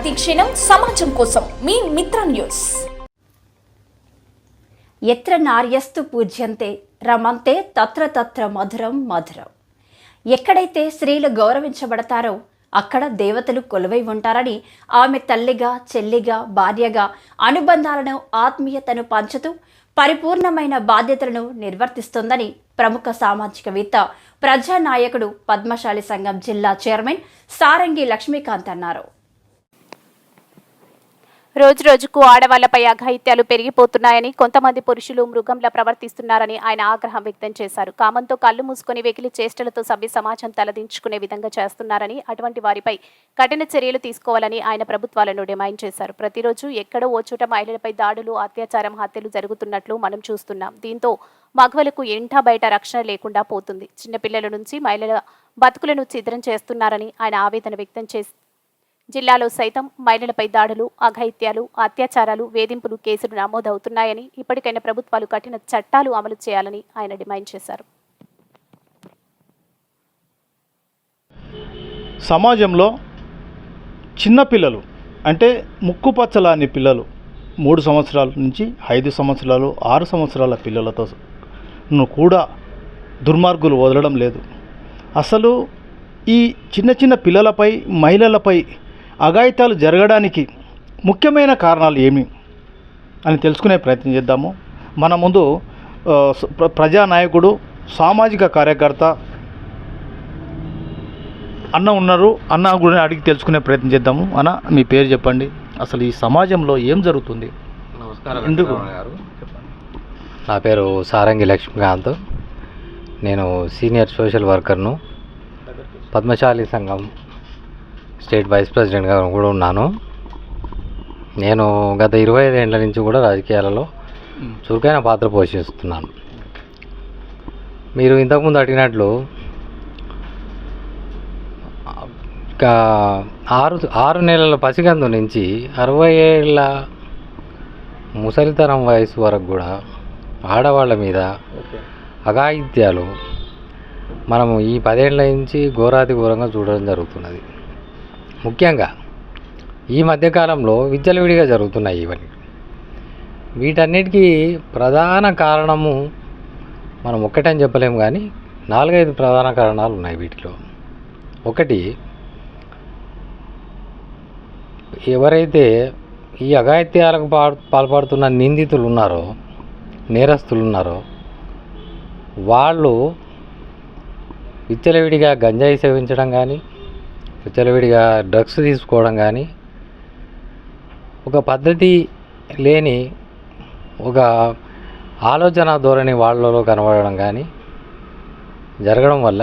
ప్రతిక్షణం సమాజం కోసం మీ మిత్ర న్యూస్. ఎత్ర నార్యస్తు పూజ్యంతే రమంతే తత్ర తత్ర మధురం మధురం. ఎక్కడైతే స్త్రీలు గౌరవించబడతారో అక్కడ దేవతలు కొలువై ఉంటారని ఆమె తల్లిగా చెల్లిగా భార్యగా అనుబంధాలను ఆత్మీయతను పంచుతూ పరిపూర్ణమైన బాధ్యతలను నిర్వర్తిస్తుందని ప్రముఖ సామాజికవేత్త ప్రజానాయకుడు పద్మశాలి సంఘం జిల్లా చైర్మన్ సారంగి లక్ష్మీకాంత్ అన్నారు. రోజు రోజుకు ఆడవాళ్ళపై అఘాయిత్యాలు పెరిగిపోతున్నాయని కొంతమంది పురుషులు మృగంలా ప్రవర్తిస్తున్నారని ఆయన ఆగ్రహం వ్యక్తం చేశారు. కామంతో కళ్ళు మూసుకొని వెకిలి చేష్టలతో సభ్య సమాజం తలదించుకునే విధంగా చేస్తున్నారని అటువంటి వారిపై కఠిన చర్యలు తీసుకోవాలని ఆయన ప్రభుత్వాలను డిమాండ్ చేశారు. ప్రతిరోజు ఎక్కడో ఓ చోట మహిళలపై దాడులు అత్యాచారం హత్యలు జరుగుతున్నట్లు మనం చూస్తున్నాం. దీంతో మగవలకు ఇంటా బయట రక్షణ లేకుండా పోతుంది. చిన్నపిల్లల నుంచి మహిళల బతుకులను ఛిద్రం చేస్తున్నారని ఆయన ఆవేదన వ్యక్తం చేసి జిల్లాలో సైతం మహిళలపై దాడులు అఘాయిత్యాలు అత్యాచారాలు వేధింపులు కేసులు నమోదవుతున్నాయని ఇప్పటికైనా ప్రభుత్వాలు కఠిన చట్టాలు అమలు చేయాలని ఆయన డిమాండ్ చేశారు. సమాజంలో చిన్నపిల్లలు అంటే ముక్కుపచ్చలాని పిల్లలు మూడు సంవత్సరాల నుంచి ఐదు సంవత్సరాలు ఆరు సంవత్సరాల పిల్లలతో కూడా దుర్మార్గులు వదలడం లేదు. అసలు ఈ చిన్న చిన్న పిల్లలపై మహిళలపై అఘాయితాలు జరగడానికి ముఖ్యమైన కారణాలు ఏమి అని తెలుసుకునే ప్రయత్నం చేద్దాము. మన ముందు ప్రజానాయకుడు సామాజిక కార్యకర్త అన్న ఉన్నారు. అన్న కూడా అడిగి తెలుసుకునే ప్రయత్నం చేద్దాము. అన్న మీ పేరు చెప్పండి. అసలు ఈ సమాజంలో ఏం జరుగుతుంది? నమస్కారం ఎందుకు? నా పేరు సారంగి లక్ష్మీకాంత్. నేను సీనియర్ సోషల్ వర్కర్ను పద్మశాలి సంఘం స్టేట్ వైస్ ప్రెసిడెంట్గా కూడా ఉన్నాను. నేను గత ఇరవై ఐదేళ్ళ నుంచి కూడా రాజకీయాలలో చురుకైన పాత్ర పోషిస్తున్నాను. మీరు ఇంతకుముందు అడిగినట్లు ఆరు ఆరు నెలల పసిగందు నుంచి అరవై ఏళ్ళ ముసలితనం వయసు వరకు కూడా ఆడవాళ్ళ మీద అఘాయిత్యాలు మనము ఈ పదేళ్ళ నుంచి ఘోరాతి ఘోరంగా చూడడం జరుగుతున్నది. ముఖ్యంగా ఈ మధ్యకాలంలో విచ్చలవిడిగా జరుగుతున్నాయి ఇవన్నీ. వీటన్నిటికీ ప్రధాన కారణము మనం ఒక్కటని చెప్పలేము కానీ నాలుగైదు ప్రధాన కారణాలు ఉన్నాయి వీటిలో. ఒకటి ఎవరైతే ఈ అఘాయిత్యాలకు పాల్పడుతున్న నిందితులు ఉన్నారో నేరస్తులు ఉన్నారో వాళ్ళు విచ్చలవిడిగా గంజాయి సేవించడం కానీ విచ్చలవిడిగా డ్రగ్స్ తీసుకోవడం కానీ ఒక పద్ధతి లేని ఒక ఆలోచన ధోరణి వాళ్ళలో కనబడడం కానీ జరగడం వల్ల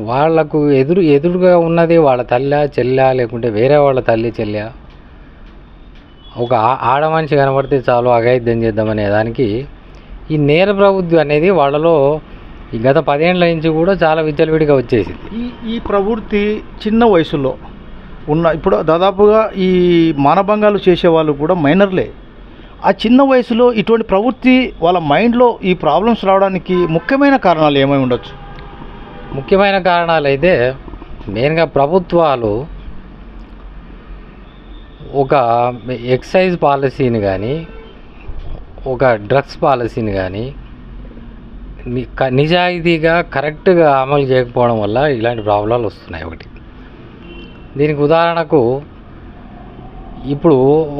వాళ్ళకు ఎదురు ఎదురుగా ఉన్నది వాళ్ళ తల్లి చెల్లె లేకుంటే వేరే వాళ్ళ తల్లి చెల్లె ఒక ఆడ మనిషి కనబడితే చాలు అఘాయిత్యం చేద్దామనే దానికి ఈ నేర ప్రవృత్తి అనేది వాళ్ళలో ఈ గత పదేళ్ళ నుంచి కూడా చాలా విచ్చలవిడిగా వచ్చేసింది. ఈ ఈ ప్రవృత్తి చిన్న వయసులో ఉన్న ఇప్పుడు దాదాపుగా ఈ మానభంగాలు చేసే వాళ్ళు కూడా మైనర్లే. ఆ చిన్న వయసులో ఇటువంటి ప్రవృత్తి వాళ్ళ మైండ్లో ఈ ప్రాబ్లమ్స్ రావడానికి ముఖ్యమైన కారణాలు ఏమై ఉండొచ్చు? ముఖ్యమైన కారణాలు అయితే మెయిన్గా ప్రభుత్వాలు ఒక ఎక్సైజ్ పాలసీని కానీ ఒక డ్రగ్స్ పాలసీని కానీ నిజాయితీగా కరెక్ట్గా అమలు చేయకపోవడం వల్ల ఇలాంటి ప్రాబ్లాలు వస్తున్నాయి ఒకటి. దీనికి ఉదాహరణకు ఇప్పుడు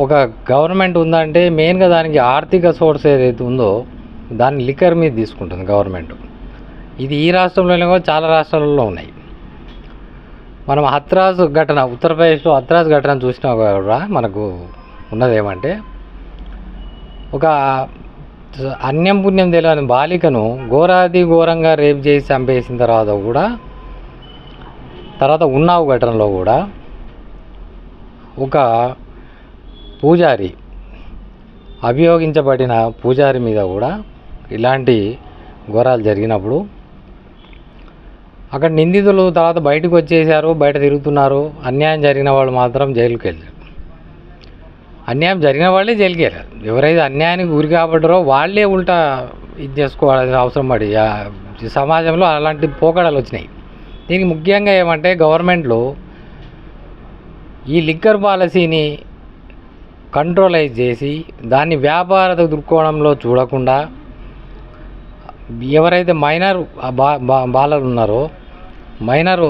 ఒక గవర్నమెంట్ ఉందంటే మెయిన్గా దానికి ఆర్థిక సోర్స్ ఏదైతే ఉందో దాన్ని లిక్కర్ మీద తీసుకుంటుంది గవర్నమెంట్. ఇది ఈ రాష్ట్రంలోనే కూడా చాలా రాష్ట్రాలలో ఉన్నాయి. మనం హత్రాస్ ఘటన ఉత్తరప్రదేశ్లో హత్రాస్ ఘటన చూసినా కూడా మనకు ఉన్నదేమంటే ఒక అన్యం పుణ్యం తెలియని బాలికను ఘోరాది ఘోరంగా రేప్ చేసి చంపేసిన తర్వాత కూడా తర్వాత ఉన్నావు ఘటనలో కూడా ఒక పూజారి అభియోగించబడిన పూజారి మీద కూడా ఇలాంటి ఘోరాలు జరిగినప్పుడు అక్కడ నిందితులు తర్వాత బయటకు వచ్చేసారు బయట తిరుగుతున్నారు అన్యాయం జరిగిన వాళ్ళు మాత్రం జైలుకి వెళ్ళారు అన్యాయం జరిగిన వాళ్ళే జైలుకి వెళ్ళారు. ఎవరైతే అన్యాయానికి గురి కాబడ్డారో వాళ్ళే ఉల్టా ఇది చేసుకోవాల్సిన అవసరం పడి సమాజంలో అలాంటి పోకడలు వచ్చినాయి. దీనికి ముఖ్యంగా ఏమంటే గవర్నమెంట్లో ఈ లిక్కర్ పాలసీని కంట్రోలైజ్ చేసి దాన్ని వ్యాపార దృక్కోణంలో చూడకుండా ఎవరైతే మైనర్ బా బా- బాలలు ఉన్నారో మైనర్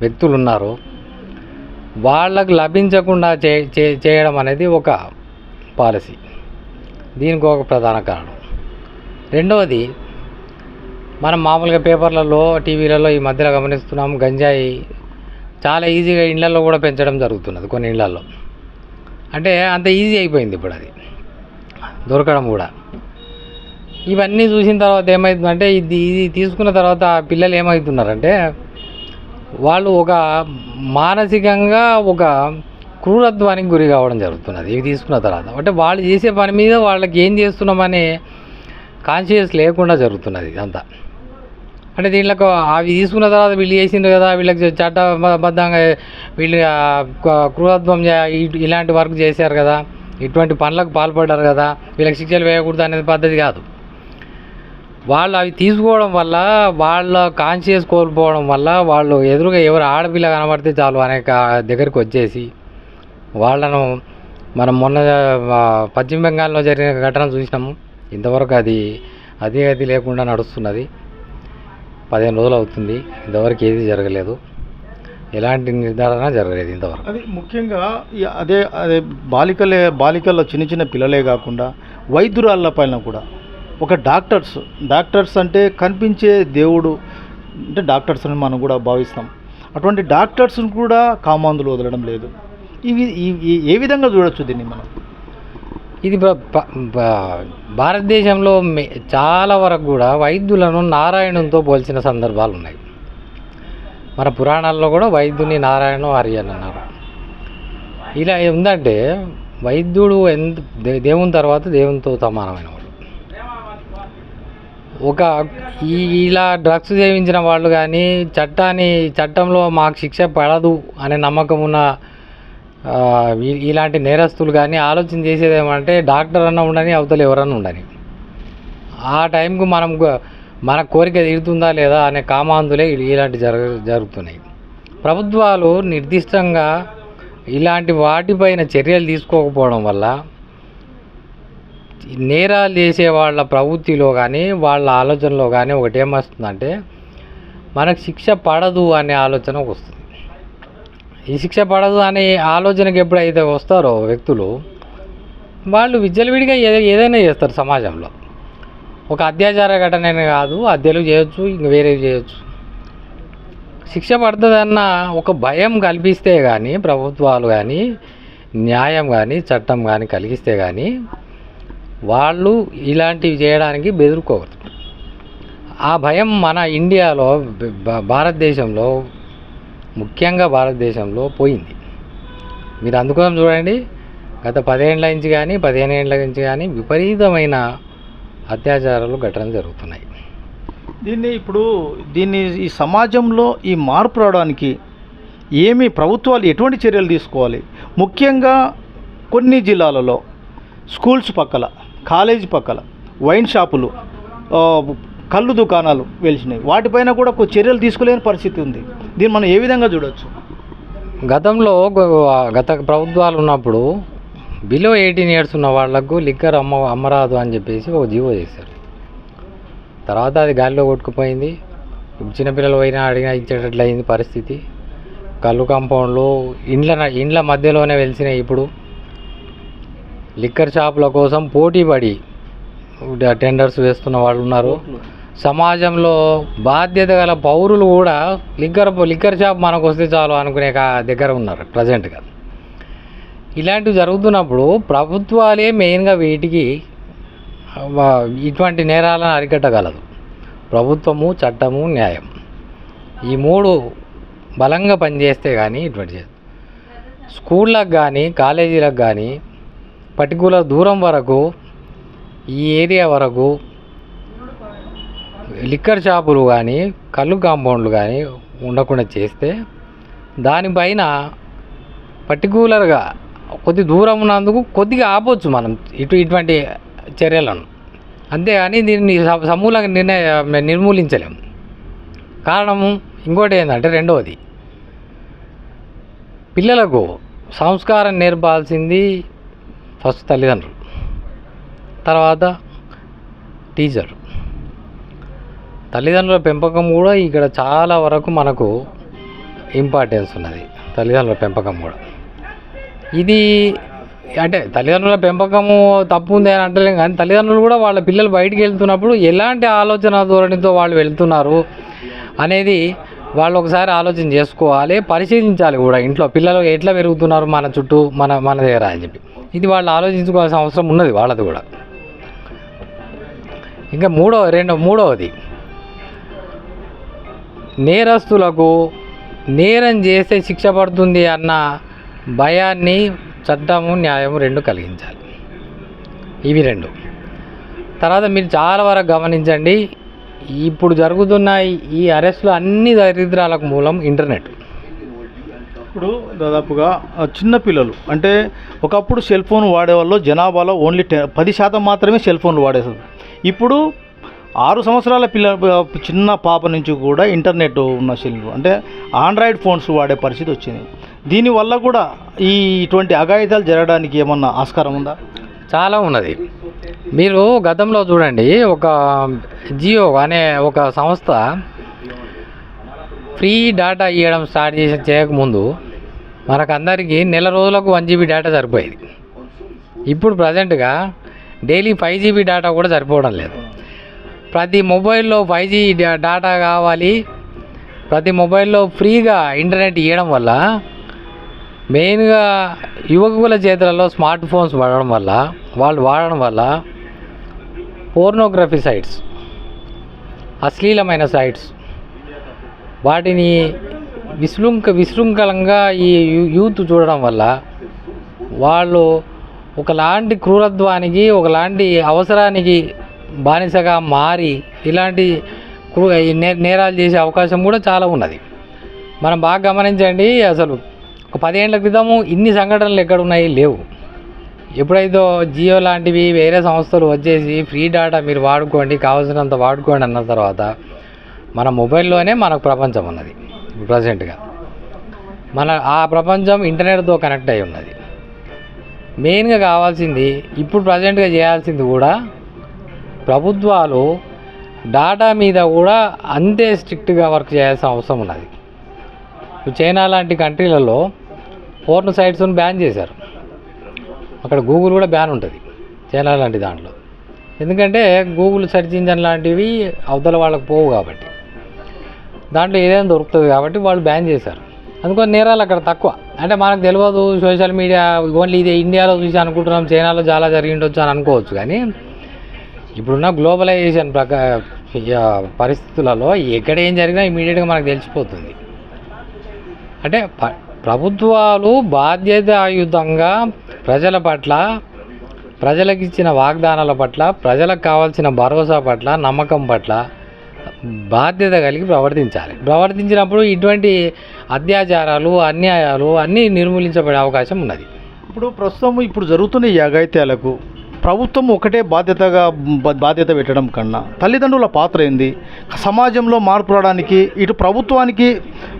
వ్యక్తులు ఉన్నారో వాళ్ళకు లభించకుండా చే చే- చేయడం అనేది ఒక పాలసీ. దీనికి ఒక ప్రధాన కారణం. రెండవది మనం మామూలుగా పేపర్లలో టీవీలలో ఈ మధ్యలో గమనిస్తున్నాం గంజాయి చాలా ఈజీగా ఇళ్ళలో కూడా పెంచడం జరుగుతున్నది కొన్ని ఇళ్ళలో అంటే అంత ఈజీ అయిపోయింది ఇప్పుడు అది. దొరకడం కూడా. ఇవన్నీ చూసిన తర్వాత ఏమవుతుందంటే ఇది ఇది తీసుకున్న తర్వాత ఆ పిల్లలు ఏమవుతున్నారంటే వాళ్ళు ఒక మానసికంగా ఒక క్రూరత్వానికి గురి కావడం జరుగుతున్నది. ఇవి తీసుకున్న తర్వాత. అంటే వాళ్ళు చేసే పని మీద వాళ్ళకి ఏం చేస్తున్నామని కాన్షియస్ లేకుండా జరుగుతున్నది ఇదంతా. అంటే దీంట్లో అవి తీసుకున్న తర్వాత వీళ్ళు చేసిండ్రు కదా వీళ్ళకి చట్టబద్ధంగా వీళ్ళు క్రూరత్వం ఇ- ఇలాంటి వర్క్ చేశారు కదా ఇటువంటి పనులకు పాల్పడ్డారు కదా వీళ్ళకి శిక్షలు వేయకూడదు అనేది పద్ధతి కాదు. వాళ్ళు అవి తీసుకోవడం వల్ల వాళ్ళ కాన్షియస్ కోల్పోవడం వల్ల వాళ్ళు ఎదురుగా ఎవరు ఆడపిల్ల కనబడితే చాలు అనేక దగ్గరికి వచ్చేసి వాళ్ళను మనం మొన్న పశ్చిమ బెంగాల్లో జరిగిన ఘటన చూసినాము. ఇంతవరకు అది అదే గతి లేకుండా నడుస్తున్నది. పదిహేను రోజులు అవుతుంది. ఇంతవరకు ఏది జరగలేదు. ఎలాంటి నిర్ధారణ జరగలేదు ఇంతవరకు. అది ముఖ్యంగా అదే అదే బాలికలే బాలికల్లో చిన్న చిన్న పిల్లలే కాకుండా వైద్యురాళ్ళ పైన కూడా ఒక డాక్టర్స్ డాక్టర్స్ అంటే కనిపించే దేవుడు అంటే డాక్టర్స్ అని మనం కూడా భావిస్తాం. అటువంటి డాక్టర్స్ని కూడా కామాందులు వదలడం లేదు. ఇవి ఏ విధంగా చూడొచ్చు దీన్ని మనం? ఇది భారతదేశంలో మే- చాలా వరకు కూడా వైద్యులను నారాయణంతో పోల్చిన సందర్భాలు ఉన్నాయి. మన పురాణాల్లో కూడా వైద్యుని నారాయణ ఆర్యన్ అన్నారు. ఇలా ఉందంటే వైద్యుడు ఎంత దేవుని తర్వాత దేవునితో సమానమైన ఒక ఈ ఇలా డ్రగ్స్ సేవించిన వాళ్ళు కానీ చట్టాన్ని చట్టంలో మాకు శిక్ష పడదు అనే నమ్మకం ఉన్న ఇలాంటి నేరస్తులు కానీ ఆలోచన చేసేది ఏమంటే డాక్టర్ అన్న ఉండని అవతల ఎవరన్నా ఉండని. ఆ టైంకు మనం మన కోరిక తీరుతుందా లేదా అనే కామాంధులే ఇలాంటి జరగ జరుగుతున్నాయి. ప్రభుత్వాలు నిర్దిష్టంగా ఇలాంటి వాటిపైన చర్యలు తీసుకోకపోవడం వల్ల నేరాలు చేసే వాళ్ళ ప్రవృత్తిలో కానీ వాళ్ళ ఆలోచనలో కానీ ఒకటేమొస్తుందంటే మనకు శిక్ష పడదు అనే ఆలోచన వస్తుంది. ఈ శిక్ష పడదు అనే ఆలోచనకి ఎప్పుడైతే వస్తారో వ్యక్తులు వాళ్ళు విచ్చలవిడిగా ఏదైనా చేస్తారు సమాజంలో. ఒక అత్యాచార ఘటన కాదు హత్యలు చేయొచ్చు ఇంక వేరేవి చేయొచ్చు. శిక్ష పడుతుందన్న ఒక భయం కల్పిస్తే కానీ ప్రభుత్వాలు కానీ న్యాయం కానీ చట్టం కానీ కలిగిస్తే కానీ వాళ్ళు ఇలాంటివి చేయడానికి బెదురుకోగలరు ఆ భయం మన ఇండియాలో భారతదేశంలో ముఖ్యంగా భారతదేశంలో పోయింది. మీరు అందుకోసం చూడండి గత పదేళ్ళ నుంచి కానీ పదిహేను ఏళ్ళ నుంచి కానీ విపరీతమైన అత్యాచారాలు ఘటనలు జరుగుతున్నాయి. దీన్ని ఇప్పుడు దీన్ని ఈ సమాజంలో ఈ మార్పు రావడానికి ఏమి ప్రభుత్వాలు ఎటువంటి చర్యలు తీసుకోవాలి? ముఖ్యంగా కొన్ని జిల్లాలలో స్కూల్స్ పక్కల. కాలేజీ పక్కల వైన్ షాపులు కళ్ళు దుకాణాలు వెలిచినాయి వాటిపైన కూడా ఒక చర్యలు తీసుకోలేని పరిస్థితి ఉంది. దీన్ని మనం ఏ విధంగా చూడవచ్చు గతంలో గత ప్రభుత్వాలు ఉన్నప్పుడు బిలో ఎయిటీన్ ఇయర్స్ ఉన్న వాళ్ళకు లిక్కర్ అమ్మ అమ్మరాదు అని చెప్పేసి ఒక జీవో చేశారు. తర్వాత అది గాలిలో కొట్టుకుపోయింది. చిన్నపిల్లలు పోయినా అడిగినా ఇచ్చేటట్లు అయింది పరిస్థితి. కళ్ళు కాంపౌండ్లు ఇండ్ల ఇండ్ల మధ్యలోనే వెలిసినాయి ఇప్పుడు. లిక్కర్ షాపుల కోసం పోటీపడి టెండర్స్ వేస్తున్న వాళ్ళు ఉన్నారు. సమాజంలో బాధ్యత గల పౌరులు కూడా లిక్కర్ లిక్కర్ షాప్ మనకు వస్తే చాలు అనుకునే కా- దగ్గర ఉన్నారు ప్రజెంట్గా ఇలాంటివి జరుగుతున్నప్పుడు ప్రభుత్వాలే మెయిన్గా వీటికి ఇటువంటి నేరాలను అరికట్టగలదు. ప్రభుత్వము చట్టము న్యాయం. ఈ మూడు బలంగా పనిచేస్తే కానీ ఇటువంటి చే- స్కూళ్ళకు కానీ కాలేజీలకు కానీ పర్టికులర్ దూరం వరకు ఈ ఏరియా వరకు లిక్కర్ షాపులు కానీ కళ్ళు కాంపౌండ్లు కానీ ఉండకుండా చేస్తే దానిపైన పర్టికులర్గా కొద్ది దూరం ఉన్నందుకు కొద్దిగా ఆపొచ్చు మనం ఇటు ఇటువంటి చర్యలను. అంతేగాని దీన్ని సమూలంగా నిర్ణయ నిర్మూలించలేము కారణము ఇంకోటి ఏంటంటే రెండవది పిల్లలకు సంస్కారం నేర్పాల్సింది ఫస్ట్ తల్లిదండ్రులు. తర్వాత టీచర్. తల్లిదండ్రుల పెంపకం కూడా ఇక్కడ చాలా వరకు మనకు ఇంపార్టెన్స్ ఉన్నది. తల్లిదండ్రుల పెంపకం కూడా. ఇది అంటే తల్లిదండ్రుల పెంపకము తప్పు ఉంది అని అంటలేం కానీ తల్లిదండ్రులు కూడా వాళ్ళ పిల్లలు బయటికి వెళ్తున్నప్పుడు ఎలాంటి ఆలోచన ధోరణితో వాళ్ళు వెళ్తున్నారు అనేది వాళ్ళు ఒకసారి ఆలోచన చేసుకోవాలి పరిశీలించాలి కూడా ఇంట్లో. పిల్లలు ఎట్లా పెరుగుతున్నారు మన చుట్టూ మన మన దగ్గర అని చెప్పి. ఇది వాళ్ళు ఆలోచించుకోవాల్సిన అవసరం ఉన్నది వాళ్ళది కూడా. ఇంకా మూడో రెండో మూడవది. నేరస్తులకు నేరం చేస్తే శిక్ష పడుతుంది అన్న భయాన్ని చట్టము న్యాయము రెండు కలిగించాలి. ఇవి రెండు. తర్వాత మీరు చాలా వరకు గమనించండి ఇప్పుడు జరుగుతున్న ఈ- అరెస్టులు అన్ని దరిద్రాలకు మూలం ఇంటర్నెట్. ఇప్పుడు దాదాపుగా ఆ, చిన్న పిల్లలు అంటే ఒకప్పుడు సెల్ ఫోన్ వాడేవాళ్ళు జనాభాలో ఓన్లీ టె పది శాతం మాత్రమే సెల్ ఫోన్లు వాడేది ఇప్పుడు ఆరు సంవత్సరాల పిల్ల చిన్న పాప నుంచి కూడా ఇంటర్నెట్ ఉన్న సెల్ అంటే ఆండ్రాయిడ్ ఫోన్స్ వాడే పరిస్థితి వచ్చింది. దీనివల్ల కూడా ఈ ఇటువంటి అఘాయితాలు జరగడానికి ఏమన్నా ఆస్కారం ఉందా? చాలా ఉన్నది. మీరు గతంలో చూడండి ఒక జియో అనే ఒక సంస్థ ఫ్రీ డేటా ఇవ్వడం స్టార్ట్ చేసి చేయకముందు మనకందరికీ నెల రోజులకు వన్ జీబీ డేటా సరిపోయేది. ఇప్పుడు ప్రజెంట్గా డైలీ ఫైవ్ జీబీ డేటా కూడా సరిపోవడం లేదు. ప్రతి మొబైల్లో ఫైవ్ జీ డేటా కావాలి. ప్రతి మొబైల్లో ఫ్రీగా ఇంటర్నెట్ ఇవ్వడం వల్ల మెయిన్గా యువకుల చేతులలో స్మార్ట్ ఫోన్స్ వాడడం వల్ల వాళ్ళు వాడడం వల్ల పోర్నోగ్రఫీ సైట్స్ అశ్లీలమైన సైట్స్ వాటిని విశృంఖ విశృంఖలంగా ఈ యూ- యూత్ చూడడం వల్ల వాళ్ళు ఒకలాంటి క్రూరత్వానికి ఒకలాంటి అవసరానికి బానిసగా మారి ఇలాంటి క్రూ ఈ నేరాలు చేసే అవకాశం కూడా చాలా ఉన్నది. మనం బాగా గమనించండి అసలు ఒక పదిహేండ్ల క్రితము ఇన్ని సంఘటనలు ఎక్కడ ఉన్నాయి లేవు. ఎప్పుడైతే జియో లాంటివి వేరే సంస్థలు వచ్చేసి ఫ్రీ డేటా మీరు వాడుకోండి కావాల్సినంత వాడుకోండి అన్న తర్వాత మన మొబైల్లోనే మనకు ప్రపంచం ఉన్నది ప్రజెంట్గా మన ఆ ప్రపంచం ఇంటర్నెట్తో కనెక్ట్ అయి ఉన్నది. మెయిన్గా కావాల్సింది ఇప్పుడు ప్రజెంట్గా చేయాల్సింది కూడా ప్రభుత్వాలు డాటా మీద కూడా అంతే స్ట్రిక్ట్గా వర్క్ చేయాల్సిన అవసరం ఉన్నది. చైనా లాంటి కంట్రీలలో పోర్న్ సైట్స్ని బ్యాన్ చేశారు. అక్కడ గూగుల్ కూడా బ్యాన్ ఉంటుంది చైనా లాంటి దాంట్లో. ఎందుకంటే గూగుల్ సెర్చ్ ఇంజన్ లాంటివి అవతల వాళ్ళకి పోవు కాబట్టి. దాంట్లో ఏదైనా దొరుకుతుంది కాబట్టి వాళ్ళు బ్యాన్ చేశారు. అందుకని నేరాలు అక్కడ తక్కువ. అంటే మనకు తెలియదు సోషల్ మీడియా ఓన్లీ ఇది ఇండియాలో చూసి అనుకుంటున్నాం చైనాలో చాలా జరిగి ఉండొచ్చు అని అనుకోవచ్చు కానీ ఇప్పుడున్న గ్లోబలైజేషన్ ప్రకా పరిస్థితులలో ఎక్కడ ఏం జరిగినా ఇమీడియట్గా మనకు తెలిసిపోతుంది. అంటే ప- ప్రభుత్వాలు బాధ్యతాయుతంగా ప్రజల పట్ల ప్రజలకు ఇచ్చిన వాగ్దానాల పట్ల ప్రజలకు కావాల్సిన భరోసా పట్ల నమ్మకం పట్ల బాధ్యత కలిగి ప్రవర్తించాలి. ప్రవర్తించినప్పుడు ఇటువంటి అత్యాచారాలు అన్యాయాలు అన్నీ నిర్మూలించబడే అవకాశం ఉన్నది. ఇప్పుడు ప్రస్తుతం ఇప్పుడు జరుగుతున్న ఈ అఘాయిత్యాలకు ప్రభుత్వం ఒకటే బాధ్యతగా బాధ్యత పెట్టడం కన్నా తల్లిదండ్రుల పాత్ర ఏంది? సమాజంలో మార్పు రావడానికి ఇటు ప్రభుత్వానికి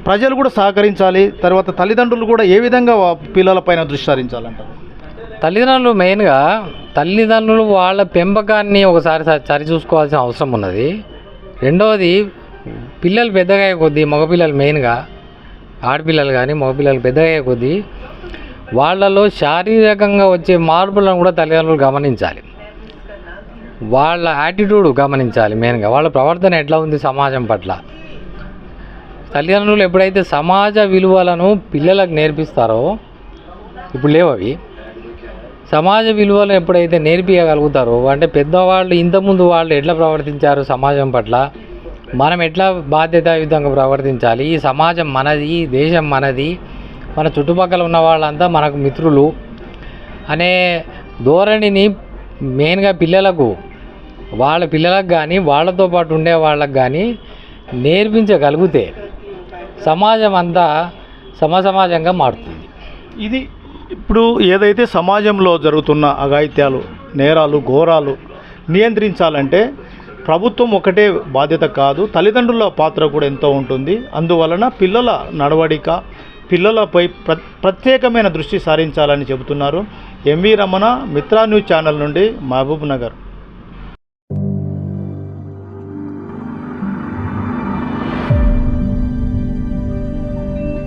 ప్రజలు కూడా సహకరించాలి తర్వాత తల్లిదండ్రులు కూడా ఏ విధంగా పిల్లలపైన దృష్టి సారించాలంటారు? తల్లిదండ్రులు మెయిన్గా తల్లిదండ్రులు వాళ్ళ పెంపకాన్ని ఒకసారి సరిచూసుకోవాల్సిన సరి చూసుకోవాల్సిన అవసరం ఉన్నది. రెండవది పిల్లలు పెద్దగా కొద్దీ మగపిల్లలు మెయిన్గా ఆడపిల్లలు కానీ మగపిల్లలు పెద్దగా కొద్దీ వాళ్ళలో శారీరకంగా వచ్చే మార్పులను కూడా తల్లిదండ్రులు గమనించాలి. వాళ్ళ యాటిట్యూడ్ గమనించాలి మెయిన్గా. వాళ్ళ ప్రవర్తన ఎట్లా ఉంది సమాజం పట్ల? తల్లిదండ్రులు ఎప్పుడైతే సమాజ విలువలను పిల్లలకు నేర్పిస్తారో ఇప్పుడు లేవు అవి. సమాజ విలువలు ఎప్పుడైతే నేర్పించగలుగుతారో అంటే పెద్దవాళ్ళు ఇంతకుముందు వాళ్ళు ఎట్లా ప్రవర్తించారు సమాజం పట్ల? మనం ఎట్లా బాధ్యతాయుతంగా ప్రవర్తించాలి? ఈ సమాజం మనది ఈ దేశం మనది మన చుట్టుపక్కల ఉన్న వాళ్ళంతా మనకు మిత్రులు. అనే ధోరణిని మెయిన్గా పిల్లలకు వాళ్ళ పిల్లలకు కానీ వాళ్ళతో పాటు ఉండే వాళ్ళకు కానీ నేర్పించగలిగితే సమాజం అంతా సమసమాజంగా మారుతుంది. ఇది ఇప్పుడు ఏదైతే సమాజంలో జరుగుతున్న అఘాయిత్యాలు నేరాలు ఘోరాలు నియంత్రించాలంటే ప్రభుత్వం ఒకటే బాధ్యత కాదు తల్లిదండ్రుల పాత్ర కూడా ఎంతో ఉంటుంది. అందువలన పిల్లల నడవడిక పిల్లలపై ప్ర ప్రత్యేకమైన దృష్టి సారించాలని చెబుతున్నారు. MV Ramana Mitra news channel నుండి మహబూబ్ నగర్.